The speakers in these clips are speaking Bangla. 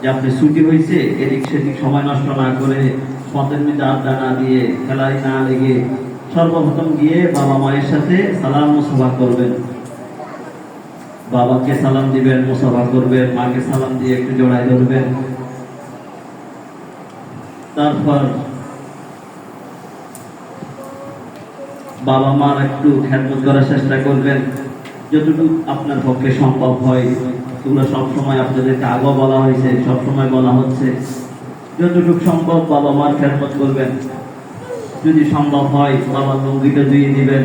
যে আপনি ছুটি হয়েছে এদিক সেদিক সময় নষ্ট না করে পথের মধ্যে আড্ডা না দিয়ে খেলায় না লেগে সর্বপ্রথম গিয়ে বাবা মায়ের সাথে সালাম মুসাফা করবেন। বাবাকে সালাম দিবেন, মুসাফা করবেন, মাকে সালাম দিয়ে একটু জড়াই ধরবেন। তারপর বাবা মার একটু খেদমত করার চেষ্টা করবেন। যতটুকু আপনার পক্ষে সম্ভব হয়। তোমরা সবসময় আপনাদেরকে আগেও বলা হয়েছে, সবসময় বলা হচ্ছে। যতটুকু সম্ভব বাবা মার খেদমত করবেন। যদি সম্ভব হয় বাবার লঙ্গিটা ধুয়ে দিবেন।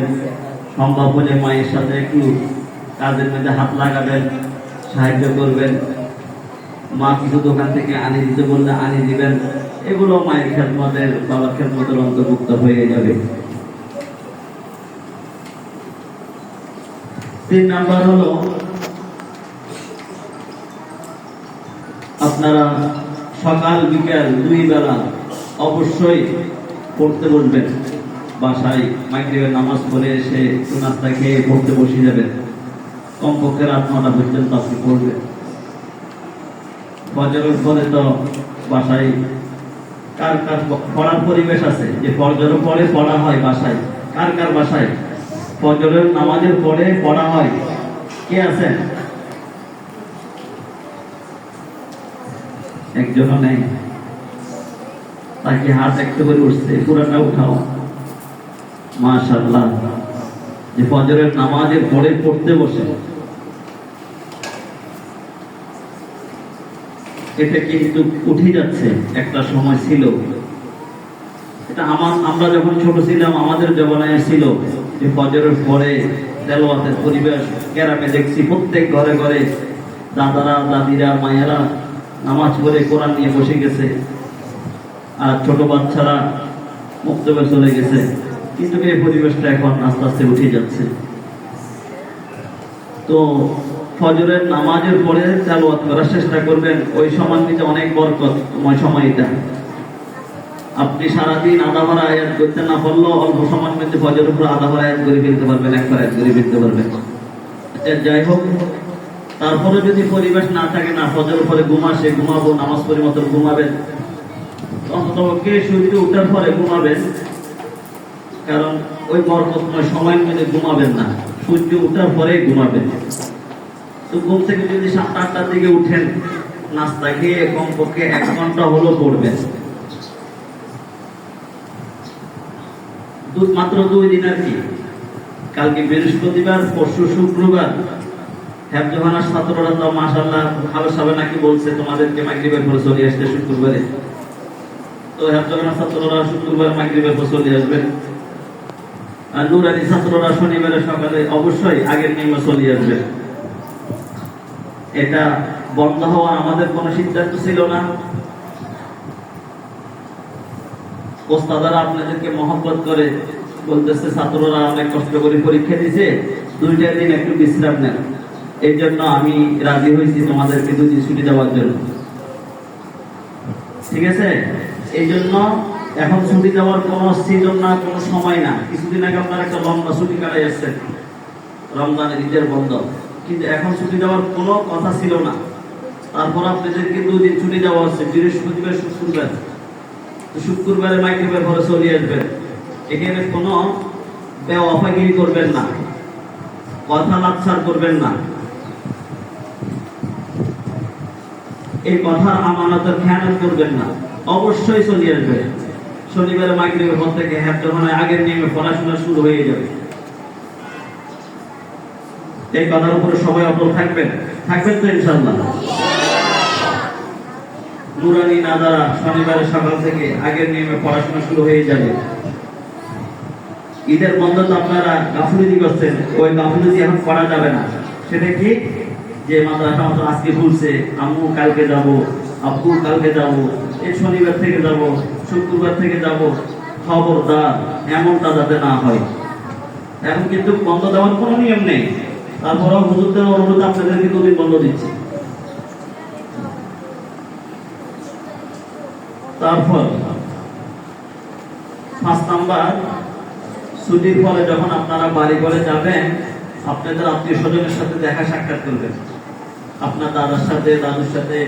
সম্ভব হলে মায়ের সাথে একটু কাজের মধ্যে হাত লাগাবেন, সাহায্য করবেন। মা কিছু দোকান থেকে আনি দিতে বললে আনি দিবেন। এগুলো মায়ের খেদমতের, বাবার খেদমতের অন্তর্ভুক্ত হয়ে যাবে। তিন নাম্বার হলো আপনারা সকাল, বিকাল, দুই বেলা অবশ্যই পড়তে বসবেন। বাসায় মাইক্রেবের নামাজ পড়ে এসে নাস্তা খেয়ে পড়তে বসে যাবেন। কমপক্ষে রাত নটা পর্যন্ত আপনি পড়বেন। ফজরের পরে তো বাসায় কার কার পড়ার পরিবেশ আছে? যে ফজরের পরে পড়া হয় বাসায়, কার কার বাসায়? ফজরের নামাজের পরে পড়া হয়। কে আছেন? একজনও নেই। তাকে হাত করে উঠছে পুরাটা উঠাও। মাশাল্লাহ যে ফজরের নামাজের পরে পড়তে বসে। এটা কিন্তু উঠে যাচ্ছে, একটা সময় ছিল। এটা আমার, আমরা যখন ছোট ছিলাম, আমাদের জমানায় ছিল যে ফজরের পরে তেলোয়াতের পরিবেশ গ্রামে দেখছি প্রত্যেক ঘরে ঘরে দাদারা, দাদিরা, মায়েরা নামাজ পড়ে কোরআন নিয়ে বসে গেছে। আর ছোট বাচ্চারা মুক্তবে চলে গেছে। কিন্তু এই পরিবেশটা এখন আস্তে আস্তে উঠে যাচ্ছে। তো ফজরের নামাজের পরে চালুয়াত করার চেষ্টা করবেন। ওই সময়টিতে অনেক বরকত তোমার সময়টা। আপনি সারাদিন আধা ভরা আয়াত করতে না পারলেও অল্প সময়ের মধ্যে ফজরের উপর আধা ভরা আয়াত করে ফেলতে পারবেন একবার আয়াত করে ফেলতে পারবেন। যাই হোক তারপরে যদি পরিবেশ না থাকে না ফজর পরে ঘুমাসে ঘুমাবো, নামাজ পড়ি মতো ঘুমাবেন। অন্ততপক্ষে সূর্য উঠার পরে ঘুমাবেন। কারণ ওই বরকতময় সময়ের মধ্যে ঘুমাবেন না। সূর্য উঠার পরে ঘুমাবেন। তো ঘুম থেকে যদি সাতটা আটটার দিকে উঠেন, নাস্তা খেয়ে কমপক্ষে এক ঘণ্টা হলো পড়বেন। মাত্র দুই দিন আর কি। কালকে বৃহস্পতিবার, পরশু শুক্রবার। হ্যাবজোহানার ছাত্ররা তো মাসাল্লাহ ভালো নাকি বলছে তোমাদেরকে মাগরিবের পরে চলে আসতে শুক্রবারে। তো হ্যাবজোহানার ছাত্ররা শুক্রবার মাগরিবের পর চলে আসবে। আর নুরানি ছাত্ররা শনিবারে সকালে অবশ্যই আগের নিয়মে চলে আসবে। এটা বন্ধ হওয়ার আমাদের কোনো সিদ্ধান্ত ছিল না। ওস্তাদারা আপনাদেরকে মহব্বত করে বলতেছে, ছাত্ররা অনেক কষ্ট করে পরীক্ষা দিছে দুইটা দিন একটু বিশ্রাম নেন। এই জন্য আমি রাজি হয়েছি তোমাদেরকে দুদিন ছুটি দেওয়ার জন্য। ঠিক আছে? এই জন্য এখন ছুটি দেওয়ার কোনো সিজন না, কোনো সময় না। কিছুদিন আগে আপনারা একটা লম্বা ছুটি কাটাই আসছেন। রমজানের ঈদের বন্ধ। কিন্তু এখন ছুটি দেওয়ার কোনো কথা ছিল না। তারপর আপনাদেরকে দুদিন ছুটি দেওয়া হচ্ছে। বৃহস্পতিবার, শুক্রবার। তো শুক্রবারে মাইক্রোবার ঘরে চলে আসবেন। এখানে কোনো বেওয়াফাগিরি করবেন না। কথা লাচ্ছার করবেন না। এই কথা আমানতের খেয়ানত করবেন না। অবশ্যই চলে আসবে। শনিবারে মাইক্রোবের পর থেকে হ্যাঁ যখন আগের নিয়মে পড়াশোনা শুরু হয়ে যাবে। এই কথার উপরে সবাই অটল থাকবেন? থাকবেন তো ইনশাল্লাহ নুরানি নাদারা শনিবারের সকাল থেকে আগের নিয়মে পড়াশোনা শুরু হয়ে যাবে। ঈদের বন্ধ তো আপনারা গাফুলিদি করছেন, ওই গাফুলিদি এখন করা যাবে না। সেটা কি? যে মাদ্রাসা মতো আজকে খুলছে, আম্মু কালকে যাব, আব্বু কালকে যাব, এই শনিবার থেকে যাব, শুক্রবার থেকে যাব, খবরদার, এমনটা যাতে না হয়। এখন কিন্তু বন্ধ দেওয়ার কোনো নিয়ম নেই। তারপরেও হুজুরদের অনুরোধ আপনাদেরকে দুদিন বন্ধ দিচ্ছে। তারপর, পাঁচ নাম্বার, ছুটির পরে যখন আপনারা বাড়ি ঘরে যাবেন, আপনাদের আত্মীয় স্বজনের সাথে দেখা সাক্ষাৎ করবেন। আপনার দাদার সাথে, দাদুর সাথে,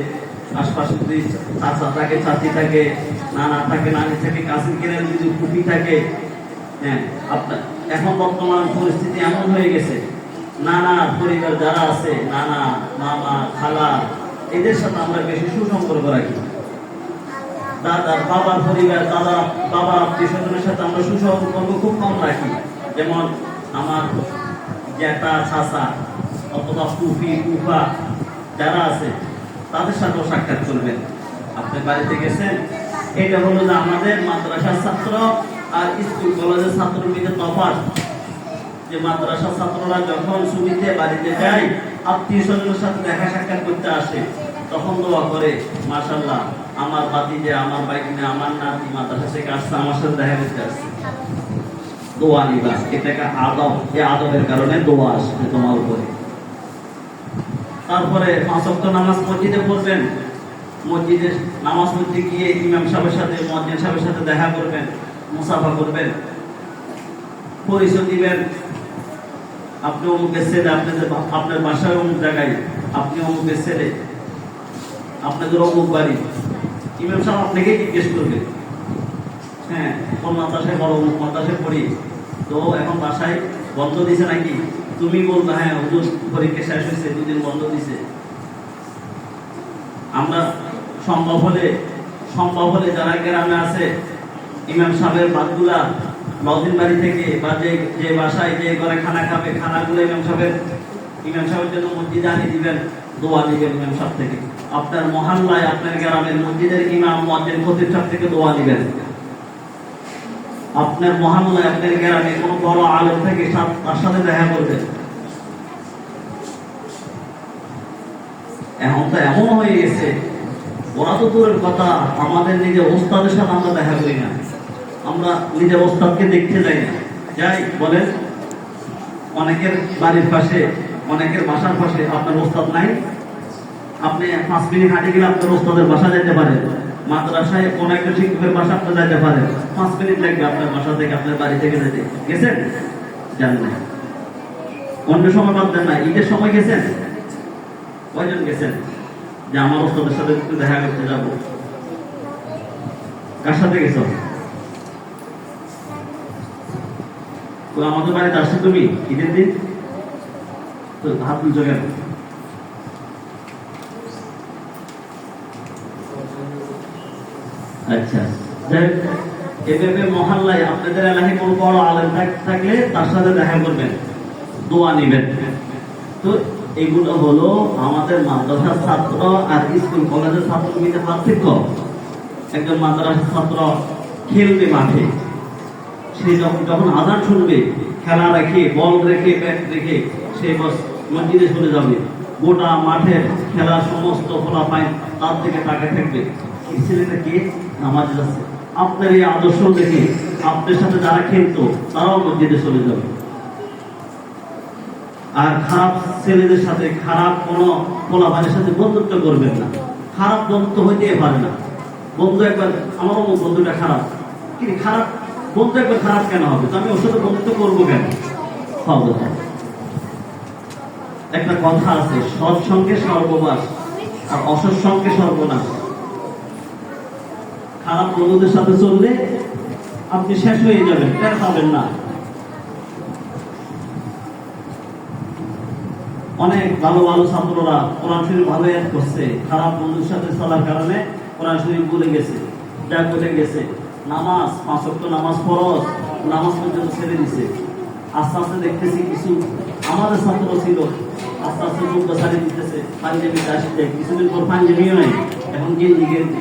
আশপাশে যদি চাচা থাকে, চাচি থাকে, নানা থাকে, নানি থাকে কাসিম কিনের যদি টুপি থাকে হ্যাঁ আপনার, এখন বর্তমান পরিস্থিতি এমন হয়ে গেছে, নানা পরিবার যারা আছে, নানা, মামা, খালা, এদের সাথে আমরা বেশি সুসম্পর্ক রাখি। দাদার বাবার পরিবার দাদা বাবা, আত্মীয় স্বজনের সাথে আমরা সুসম্পর্ক খুব কম রাখি। যেমন আমার জ্যাঠা, চাচা, অথবা ফুফি ফুফা যারা আছে, তাদের সাথেও সাক্ষাৎ করবেন। আপনি বাড়িতে গেছেন, এটা হলো যে আমাদের মাদ্রাসার ছাত্র আর স্কুল কলেজের ছাত্রের মধ্যে তফাৎ। যে মাদ্রাসার ছাত্ররা যখন ছুটিতে বাড়িতে যায়, আত্মীয় স্বজনের সাথে দেখা সাক্ষাৎ করতে আসে, তখন দোয়া করে মাশাল্লাহ আমার বাতিজে আমার বাইকিনে আমার নাতি মাদ্রাসা থেকে আসছে, আমার সাথে দেখা করতে আসছে। দোয়া নিবা, এটাকে আদব, এই আদবের কারণে দোয়া আসবে তোমার উপরে। তারপরে পাঁচ নামাজ মসজিদে পড়বেন। মসজিদে নামাজ পড়তে গিয়ে ইমাম সাহেবের সাথে মসজিদ সাহেবের সাথে দেখা করবেন, মুসাফা করবেন। পরিচয় দিবেন, আপনি অমুকের ছেলে আপনাদের আপনার বাসায় অমুক জায়গায়, আপনি অমুকের ছেলে, আপনাদের অমুক বাড়ি। ইমাম সাহেব আপনাকে জিজ্ঞেস করবে হ্যাঁ কোন মাদ্রাসায় বড় অমুক মাদ্রাসায় পড়ি? তো এখন বাসায় বন্ধ দিছে নাকি? তুমি বলবে হ্যাঁ হুজুর, পরীক্ষা শেষ হয়েছে, দুদিন বন্ধ দিছে। আমরা সম্ভব হলে সম্ভব হলে যারা গ্রামে আছে, ইমাম সাহেবের ভাতগুলা লজিন বাড়ি থেকে বা যে যে বাসায় যে ঘরে খানা খাবে, খানাগুলো ইমাম সাহেবের ইমাম সাহেবের জন্য মসজিদে আনি দিবেন, দোয়া দিবেন ইমাম সাহেব থেকে। আপনার মহল্লায়, আপনার গ্রামের মসজিদের ইমাম মসজিদ খতিব সাহেব থেকে দোয়া দিবেন। আপনার মহল্লায় আপনার গ্রামে কোনো বড় আলেম থেকে তার সাথে দেখা করবেন। এখন তো এমন হয়ে গেছে, ওরা তো দূরের কথা, আমাদের নিজের ওস্তাদের সাথে আমরা দেখা করি না। আমরা নিজের ওস্তাদকে দেখতে যাই না। যাই, বলেন, অনেকের বাড়ির পাশে, অনেকের বাসার পাশে আপনার ওস্তাদ নাই। আপনি পাঁচ মিনিট হাঁটে গেলে আপনার ওস্তাদের বাসা যেতে পারেন মাদ্রাসায় কোন একটা শিক্ষকের বাসা আপনি যেতে পারেন পাঁচ মিনিট লাগবে আপনার বাসা থেকে, আপনার বাড়ি থেকে যেতে গেছেন? জান না অন্য সময় বাদ দেন না ঈদের সময় গেছেন? কয়জন গেছেন? যে আমার ওস্তাদের সাথে একটু দেখা করতে যাব। কার সাথে গেছ? আমাদের বাড়িতে আসছো তুমি? ঈদের দিন? তো হাত তুলছো কেন? আচ্ছা। আপনাদের এলাকায় বড় থাকলে তার সাথে দেখা করবেন। দোয়া তো এগুলো হলো আমাদের মাদ্রাসার ছাত্র আর স্কুল কলেজের ছাত্র মধ্যে পার্থক্য। একজন ছাত্র খেলবে মাঠে। সে যখন যখন শুনবে, খেলা রেখে বল রেখে ব্যাট রেখে সে বস মসজিদে চলে যাবে। গোটা মাঠের খেলার সমস্ত ফলাফাইন তার থেকে তাকে থাকবে। ছেলেটা কে? নামাজ যাচ্ছে আপনার এই আদর্শ দেখে আপনার সাথে যারা খেলতো তারাও মসজিদে চলে যাবে। আর খারাপ ছেলেদের সাথে খারাপ কোনো সাথে বন্ধুত্ব করবেন না। খারাপ হইতে পারে না। বন্ধু একবার আমার অমুক বন্ধুটা খারাপ। কি রে, খারাপ? বন্ধু একবার খারাপ কেন হবে? তো আমি ওর সাথে বন্ধুত্ব করব কেন? একটা কথা আছে সৎ সঙ্গে সর্ববাস আর অসৎ সঙ্গে সর্বনাশ। খারাপ বন্ধুদের সাথে চললে আপনি শেষ হয়ে যাবেন, টের পাবেন না। অনেক ভালো ভালো ছাত্ররা কোরআন শরীফ ভালো ইয়াদ করছে, খারাপ বন্ধুর সাথে চলার কারণে কোরআন শরীফ ভুলে গেছে যা করে গেছে। নামাজ, পাঁচ ওয়াক্ত নামাজ ফরজ, নামাজ পর্যন্ত ছেড়ে দিছে। আস্তে আস্তে দেখতেছি কিছু আমাদের ছাত্র ছিল, আস্তে আস্তে ছাড়িয়ে দিতেছে, পাঞ্জাবিতে আসছে কিছুদিন পর পাঞ্জাবিও নাই, এখন গেঞ্জি গেঞ্জি।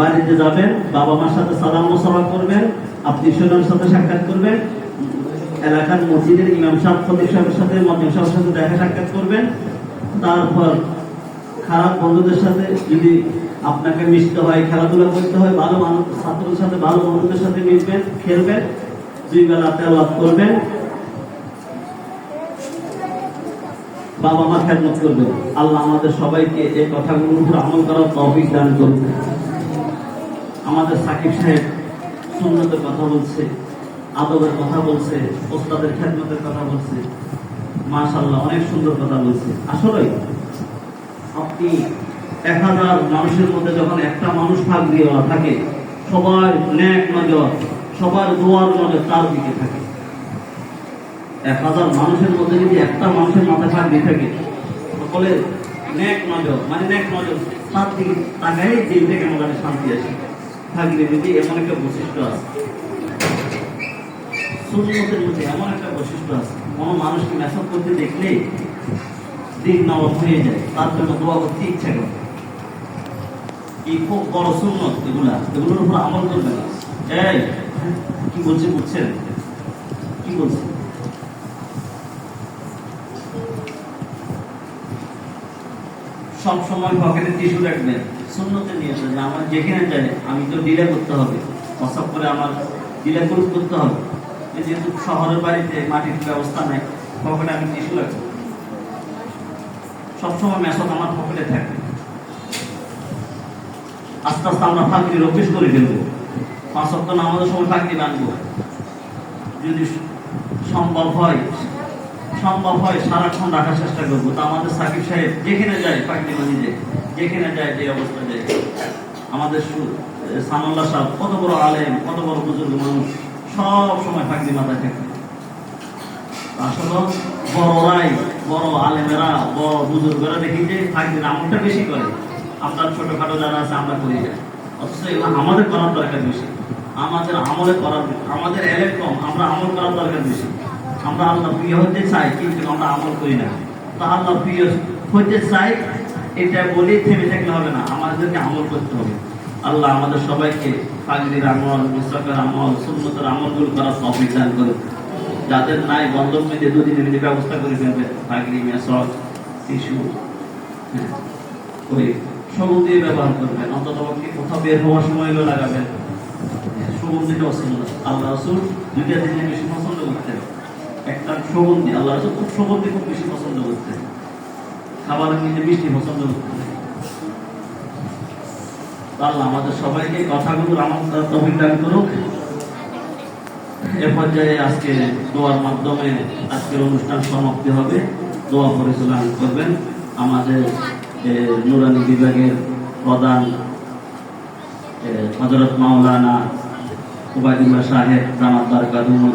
বাড়িতে যাবেন, বাবা মার সাথে সালাম মোসাফা করবেন, আপনি স্বজনের সাথে সাক্ষাৎ করবেন, এলাকার মসজিদের ইমাম সাহেব খতিব সাহেবের সাথে মসজিদ সাহেবের সাথে দেখা সাক্ষাৎ করবেন। তারপর খারাপ বন্ধুদের সাথে যদি আপনাকে মিশতে হয়, খেলাধুলা করতে হয়, ভালো মানুষ, ছাত্রদের সাথে, ভালো বন্ধুদের সাথে মিশবেন, খেলবেন, দুই বেলা তেলাওয়াত করবেন, বাবা মা খেদমত করবে আল্লাহ আমাদের সবাইকে এই কথাগুলোর উপর আমল করার তৌফিক দান করবে আমাদের সাকিব সাহেব সুন্নতের কথা বলছে, আদবের কথা বলছে, ওস্তাদের খেদমতের কথা বলছে। মাশাল্লাহ অনেক সুন্দর কথা বলছে। আসলে আপনি এক হাজার মানুষের মধ্যে যখন একটা মানুষ ভাগ দিয়েওয়ালা থাকে, সবার ন্যাক নজর, সবার দোয়ার নজর তার দিকে থাকে। এক হাজার মানুষের মধ্যে যদি একটা মানুষের মাথায় ভাগ দিয়ে থাকে সকলে ন্যাক নজর মানে ন্যাক নজর, তার দিকে তাকাই দিল থেকে আমাদের শান্তি আসে। থাকলে যদি এমন একটা বৈশিষ্ট্য আছে। সুন্নতের মধ্যে এমন একটা বৈশিষ্ট্য আছে। কোনো মানুষকে মেসেজ করতে দেখলে দিন নরম হয়ে যায়। তার জন্য দোয়া করতে ইচ্ছা করে। এই খুব বড় সুন্নত এগুলা। এগুলোর উপর আমল করবে না। এই, কি বলছে বুঝছেন? কি বলছে? সব সময় পকেটে টিস্যু রাখবেন। শূন্যতে নিয়ে আসে, যে আমার যেখানে যাই আমি তো ডিলে করতে হবে। প্রসাব করে আমার ডিলে করতে হবে। যেহেতু শহরের বাড়িতে মাটির ব্যবস্থা নাই পকেটে আমি টিস্যু রাখব সবসময় মেসক আমার পকেটে থাকে। আস্তে আস্তে আমরা ফাঁকরির অভ্যেস করে ফেলব। পাঁচ সপ্তাহ নামাজের সময় ফাঁকরি বানবো। যদি সম্ভব হয় সম্ভব হয়, সারাক্ষণ রাখার চেষ্টা করব। তো আমাদের সাকিব সাহেব যেখানে যায় পাখি মানিয়ে যেখানে যায় যে অবস্থা যায়। আমাদের সু- সানাল্লাহ সাহেব কত বড় আলেম, কত বড় বুজুর্গ মানুষ, সব সময় ফাঁকরি মাথায় থাকে। আসলে বড়রাই বড় আলেমেরা, বড় বুজুর্গরা দেখি যে ফাঁকরির আমলটা বেশি করে। আমরা ছোটখাটো যারা আছে, আমরা করি না। অথচ এগুলো আমাদের করার দরকার বেশি। আমাদের আমলে করার, আমাদের এলেক কম, আমরা আমল করার দরকার বেশি। আমরা আল্লাহ প্রিয় হতে চাই, কিন্তু আমরা আমল করি না। তা আল্লাহ প্রিয় হতে চাই এটা বলে থেমে থাকলে হবে না। আমাদেরকে আমল করতে হবে। আল্লাহ আমাদের সবাইকে ফাগরির আমল মুস্তাকের আমল, সুন্নতের আমলগুলো করার তফিক দান করে যাদের নাই বন্ধন মেয়েদের দুদিনে নিজে ব্যবস্থা করে ফেলবে। ফাগরি মেসক টিস্যু হ্যাঁ ওই সবুজ দিয়ে ব্যবহার করবেন অন্তত পক্ষে কোথাও বের হওয়ার সময় হলেও লাগাবেন সুগন্ধিটা পছন্দ আল্লাহ রসুল দুইটা জিনিস বেশি পছন্দ করতেন। একটা সুগন্ধি আল্লাহ রসুল খুব সুগন্ধি খুব বেশি পছন্দ করতেন। খাবারের মধ্যে মিষ্টি পছন্দ আল্লাহ আমাদের সবাইকে কথাগুলো আমার তফিক করুক। এ পর্যায়ে আজকে দোয়ার মাধ্যমে আজকের অনুষ্ঠান সমাপ্তি হবে। দোয়া পরিচালনা করবেন আমাদের নুরানি বিভাগের প্রধান হজরত মাওলানা উবায়দুল্লাহ সাহেব জামাত বারকাতুল